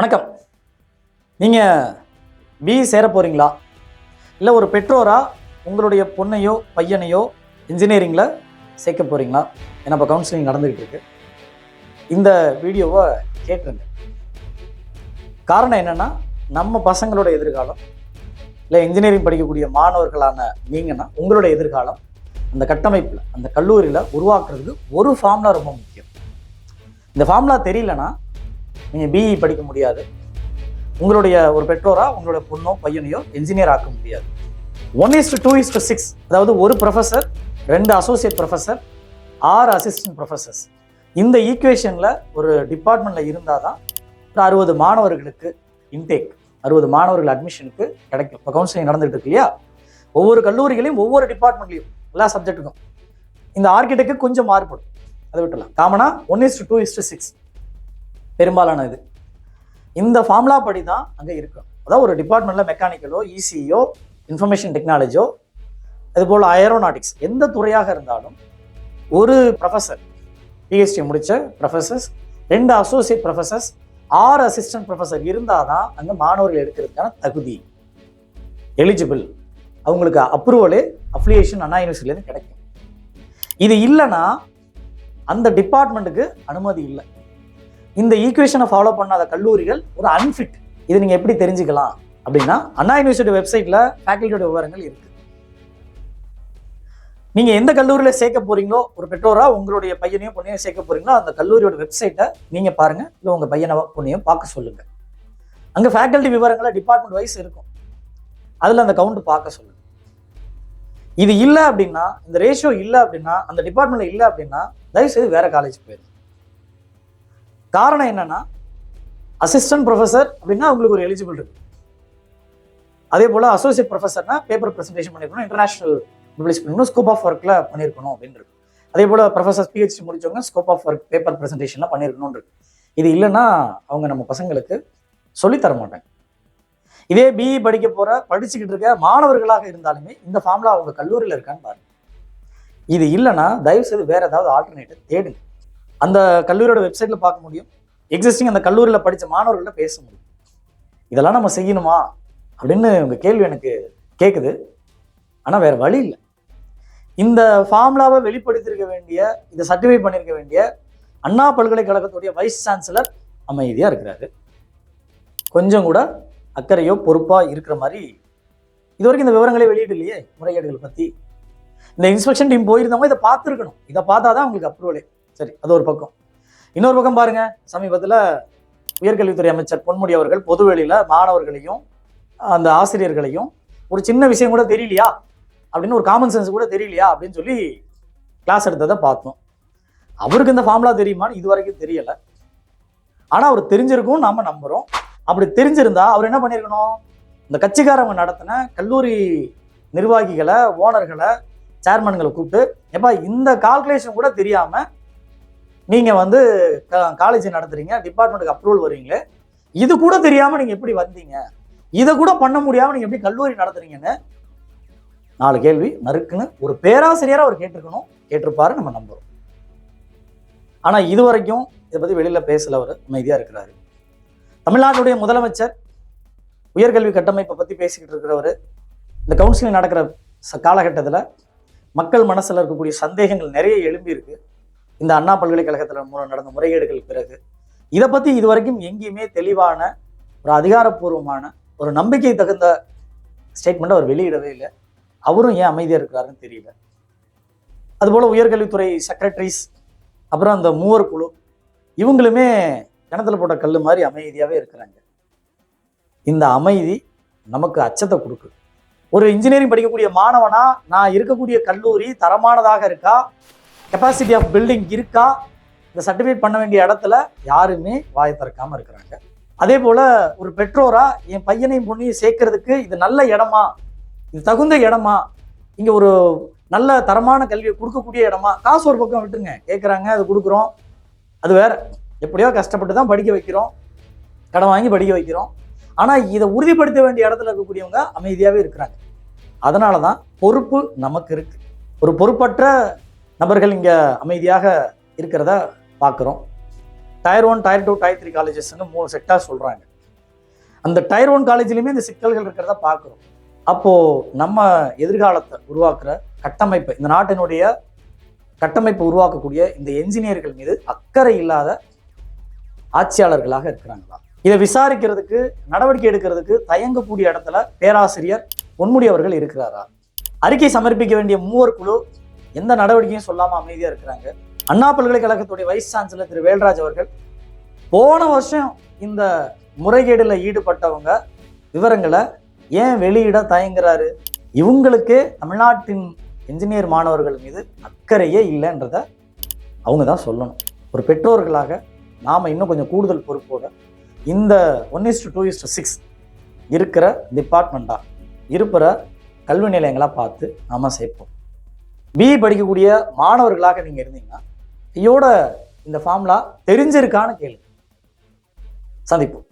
வணக்கம். நீங்கள் பிஇ சேர போகிறீங்களா இல்லை ஒரு பெற்றோரா உங்களுடைய பொண்ணையோ பையனையோ இன்ஜினியரிங்கில் சேர்க்க போகிறீங்களா ஏன்னா இப்போ கவுன்சிலிங் நடந்துக்கிட்டு இருக்கு. இந்த வீடியோவை கேட்டுருங்க. காரணம் என்னென்னா நம்ம பசங்களோட எதிர்காலம் இல்லை இன்ஜினியரிங் படிக்கக்கூடிய மாணவர்களான நீங்கன்னா உங்களோட எதிர்காலம் அந்த கட்டமைப்பில் அந்த கல்லூரியில் உருவாக்குறதுக்கு ஒரு ஃபார்முலா ரொம்ப முக்கியம். இந்த ஃபார்முலா தெரியலனா நீங்கள் பிஇ படிக்க முடியாது. உங்களுடைய ஒரு பெற்றோரா உங்களுடைய பொண்ணோ பையனையோ என்ஜினியர் ஆக்க முடியாது. One is to two is to six அதாவது ஒரு ப்ரொஃபஸர் ரெண்டு அசோசியேட் ப்ரொஃபஸர் ஆறு அசிஸ்டன்ட் ப்ரொஃபஸர்ஸ் இந்த ஈக்குவேஷனில் ஒரு டிபார்ட்மெண்ட்டில் இருந்தால் தான் ஒரு அறுபது மாணவர்களுக்கு இன்டேக் அறுபது மாணவர்கள் அட்மிஷனுக்கு கிடைக்கும். இப்போ கவுன்சிலிங் நடந்துகிட்டு இருக்கு இல்லையா? ஒவ்வொரு கல்லூரிகளையும் ஒவ்வொரு டிபார்ட்மெண்ட்லையும் எல்லா சப்ஜெக்ட்டுக்கும் இந்த ஆர்கிடெக்ட் கொஞ்சம் மாறுபடும். அதை விட்டுலாம் காமனாக one is to two is to six பெரும்பாலான இது. இந்த ஃபார்முலா படி தான் அங்கே இருக்கும் அதாவது ஒரு டிபார்ட்மெண்ட்டில் மெக்கானிக்கலோ இசியோ இன்ஃபர்மேஷன் டெக்னாலஜியோ அதுபோல் ஏரோநாட்டிக்ஸ் எந்த துறையாக இருந்தாலும் ஒரு ப்ரொஃபஸர் பிஹெச்டி முடித்த ப்ரொஃபஸர்ஸ் ரெண்டு அசோசியேட் ப்ரொஃபஸர்ஸ் ஆறு அசிஸ்டன்ட் ப்ரொஃபஸர் இருந்தால் தான் அங்கே மாணவர்கள் எடுக்கிறதுக்கான தகுதி. எலிஜிபிள் அவங்களுக்கு அப்ரூவலே அப்ளிகேஷன் அண்ணா யூனிவர்சிட்டிலேருந்து கிடைக்கும். இது இல்லைன்னா அந்த டிபார்ட்மெண்ட்டுக்கு அனுமதி இல்லை. இந்த ஈக்குவேஷனை ஃபாலோ பண்ணாத கல்லூரிகள் ஒரு அன்ஃபிட் இது நீங்கள் எப்படி தெரிஞ்சுக்கலாம்? அப்படின்னா அண்ணா யூனிவர்சிட்டி வெப்சைட்டில் ஃபேக்கல்ட்டியோட விவரங்கள் இருக்கு. நீங்கள் எந்த கல்லூரியில் சேர்க்க போறீங்களோ ஒரு பெற்றோரா உங்களுடைய பையனையும் பொண்ணையும் சேர்க்க போறீங்களோ அந்த கல்லூரியோட வெப்சைட்டை நீங்கள் பாருங்க. இல்லை உங்கள் பையனை பொண்ணையும் பார்க்க சொல்லுங்க. அங்கே ஃபேக்கல்ட்டி விவரங்களை டிபார்ட்மெண்ட் வைஸ் இருக்கும். அதில் அந்த கவுண்ட் பார்க்க சொல்லுங்க. இது இல்லை அப்படின்னா இந்த ரேஷியோ இல்லை அப்படின்னா அந்த டிபார்ட்மெண்ட்டில் இல்லை அப்படின்னா தயவுசெய்து வேற காலேஜ் போயிடும் காரணம் என்னன்னா அசிஸ்டன்ட் ப்ரொஃபஸர் அப்படின்னா உங்களுக்கு ஒரு எலிஜிபிள் இருக்கு. அதே போல அசோசியேட் ப்ரொஃபஸர்னா பேப்பர் ப்ரெசன்டேஷன் பண்ணிருக்கணும் இன்டர்நேஷனல் பப்ளிஷ் பண்ணணும் ஸ்கோப் ஆஃப் ஒர்க்ல பண்ணிருக்கணும் அப்படின்னு இருக்கு. அதே போல ப்ரொஃபஸர் பிஹெச்டி முடிச்சவங்க ஸ்கோப் ஆஃப் ஒர்க் பேப்பர் ப்ரெசன்டேஷன்ல பண்ணிருக்கணும் இருக்கு. இது இல்லைன்னா அவங்க நம்ம பசங்களுக்கு சொல்லித் தர மாட்டாங்க. இதே பிஇ படிக்க போற படிச்சுக்கிட்டு இருக்க மாணவர்களாக இருந்தாலுமே இந்த ஃபார்முலா அவங்க கல்லூரியில் இருக்கான்னு பாருங்க. இது இல்லைன்னா தயவு செய்து வேற ஏதாவது ஆல்டர்னேட்டிவ் தேடுங்க. அந்த கல்லூரியோட வெப்சைட்ல பார்க்க முடியும். எக்ஸிஸ்டிங் அந்த கல்லூரியில் படித்த மாணவர்கள்ட்ட பேச முடியும். இதெல்லாம் நம்ம செய்யணுமா? அப்படின்னு உங்கள் கேள்வி எனக்கு கேட்குது ஆனால் வேற வழி இல்லை. இந்த ஃபார்முலாவை வெளிப்படுத்தியிருக்க வேண்டிய இதை சர்டிஃபை பண்ணியிருக்க வேண்டிய அண்ணா பல்கலைக்கழகத்துடைய வைஸ் சான்சலர் அமைதியாக இருக்கிறாரு. கொஞ்சம் கூட அக்கறையோ பொறுப்பாக இருக்கிற மாதிரி இது வரைக்கும் இந்த விவரங்களே வெளியிடலையே முறைகேடுகள் பற்றி இந்த இன்ஸ்பெக்ஷன் டீம் போயிருந்தவங்க இதை பார்த்துருக்கணும். இதை பார்த்தா தான் உங்களுக்கு அப்ரூவலே சரி அது ஒரு பக்கம். இன்னொரு பக்கம் பாருங்க சமீபத்தில் உயர்கல்வித்துறை அமைச்சர் பொன்முடி அவர்கள் பொதுவெளியில் மாணவர்களையும் அந்த ஆசிரியர்களையும் ஒரு சின்ன விஷயம் கூட தெரியலையா? அப்படின்னு ஒரு காமன் சென்ஸ் கூட தெரியலையா? அப்படின்னு சொல்லி கிளாஸ் எடுத்ததை பார்த்தோம். அவருக்கு இந்த ஃபார்முலா தெரியுமான்னு இது வரைக்கும் தெரியலை. ஆனால் அவர் தெரிஞ்சிருக்கும் நாம நம்புகிறோம் அப்படி தெரிஞ்சிருந்தா அவர் என்ன பண்ணியிருக்கணும் இந்த கட்சிக்காரவங்க நடத்தின கல்லூரி நிர்வாகிகளை ஓனர்களை சேர்மன்களை கூப்பிட்டு எப்பா இந்த கால்குலேஷன் கூட தெரியாமல் நீங்கள் வந்து காலேஜ் நடத்துறீங்க டிபார்ட்மெண்ட்டுக்கு அப்ரூவல் வருவீங்களே இது கூட தெரியாமல் நீங்கள் எப்படி வந்தீங்க? இதை கூட பண்ண முடியாமல் நீங்கள் எப்படி கல்லூரி நடத்துறீங்கன்னு? நாலு கேள்வி. நறுக்குன்னு ஒரு பேராசிரியராக அவர் கேட்டிருக்கணும். கேட்டிருப்பாரு நம்ம நம்புகிறோம் ஆனால் இது வரைக்கும் இதை பற்றி வெளியில் பேசல அவர் அமைதியாக இருக்கிறாரு. தமிழ்நாட்டுடைய முதலமைச்சர் உயர்கல்வி கட்டமைப்பை பற்றி பேசிக்கிட்டு இருக்கிறவர் இந்த கவுன்சிலிங் நடக்கிற காலகட்டத்தில் மக்கள் மனசில் இருக்கக்கூடிய சந்தேகங்கள் நிறைய எழும்பியிருக்கு. இந்த அண்ணா பல்கலைக்கழகத்தில் மூலம் நடந்த முறைகேடுகள் பிறகு இதை பற்றி இது வரைக்கும் எங்கேயுமே தெளிவான ஒரு அதிகாரப்பூர்வமான ஒரு நம்பிக்கை தகுந்த ஸ்டேட்மெண்ட் அவர் வெளியிடவே இல்லை. அவரும் ஏன் அமைதியாக இருக்கிறாருன்னு தெரியல. அதுபோல் உயர்கல்வித்துறை செக்ரட்டரிஸ் அப்புறம் அந்த மூவர் குழு இவங்களுமே கிணத்துல போட்ட கல் மாதிரி அமைதியாகவே இருக்கிறாங்க. இந்த அமைதி நமக்கு அச்சத்தை கொடுக்குது ஒரு இன்ஜினியரிங் படிக்கக்கூடிய மாணவனா நான் இருக்கக்கூடிய கல்லூரி தரமானதாக இருக்கா? கெப்பாசிட்டி ஆஃப் பில்டிங் இருக்கா? இந்த சர்டிஃபிகேட் பண்ண வேண்டிய இடத்துல யாருமே வாயை திறக்காமல் இருக்கிறாங்க. அதே போல் ஒரு பெற்றோரா என் பையனையும் பொண்ணையும் சேர்க்கறதுக்கு இது நல்ல இடமா? இது தகுந்த இடமா? இங்கே ஒரு நல்ல தரமான கல்வியை கொடுக்கக்கூடிய இடமா? காசு ஒரு பக்கம் விட்டுருங்க. கேட்குறாங்க அது கொடுக்குறோம். அது வேற. எப்படியோ கஷ்டப்பட்டு தான் படிக்க வைக்கிறோம். கடன் வாங்கி படிக்க வைக்கிறோம். ஆனால் இதை உறுதிப்படுத்த வேண்டிய இடத்துல இருக்கக்கூடியவங்க அமைதியாகவே இருக்கிறாங்க. அதனால தான் பொறுப்பு நமக்கு இருக்குது ஒரு பொறுப்பற்ற நபர்கள் இங்கே அமைதியாக இருக்கிறத பார்க்குறோம் tier one tier two tier three காலேஜஸ்னு மூணு செக்டார் சொல்கிறாங்க அந்த டயர் ஒன் காலேஜ்லேயுமே இந்த சிக்கல்கள் இருக்கிறத பார்க்குறோம் அப்போது நம்ம எதிர்காலத்தை உருவாக்குற கட்டமைப்பு இந்த நாட்டினுடைய கட்டமைப்பு உருவாக்கக்கூடிய இந்த என்ஜினியர்கள் மீது அக்கறை இல்லாத ஆட்சியாளர்களாக இருக்கிறாங்களா? இதை விசாரிக்கிறதுக்கு நடவடிக்கை எடுக்கிறதுக்கு தயங்கக்கூடிய இடத்துல பேராசிரியர் பொன்முடி அவர்கள் இருக்கிறாரா? அறிக்கை சமர்ப்பிக்க வேண்டிய மூவர் குழு எந்த நடவடிக்கையும் சொல்லாமல் அமைதியாக இருக்கிறாங்க. அண்ணா பல்கலைக்கழகத்துடைய வைஸ் சான்சலர் திரு வேல்ராஜ் அவர்கள் போன வருஷம் இந்த முறைகேடுல ஈடுபட்டவங்க விவரங்களை ஏன் வெளியிட தயங்குறாரு? இவங்களுக்கே தமிழ்நாட்டின் என்ஜினியர் மாணவர்கள் மீது அக்கறையே இல்லைன்றத அவங்க தான் சொல்லணும். ஒரு பெற்றோர்களாக நாம் இன்னும் கொஞ்சம் கூடுதல் பொறுப்போட இந்த one is to two is to six இருக்கிற டிபார்ட்மெண்ட்டாக இருக்கிற கல்வி நிலையங்களாக பார்த்து நாம் சேர்ப்போம். பிஇ படிக்கக்கூடிய மாணவர்களாக நீங்கள் இருந்தீங்கன்னா ஐயோட இந்த ஃபார்முலா தெரிஞ்சிருக்கான்னு கேள்வி சந்திப்போம்.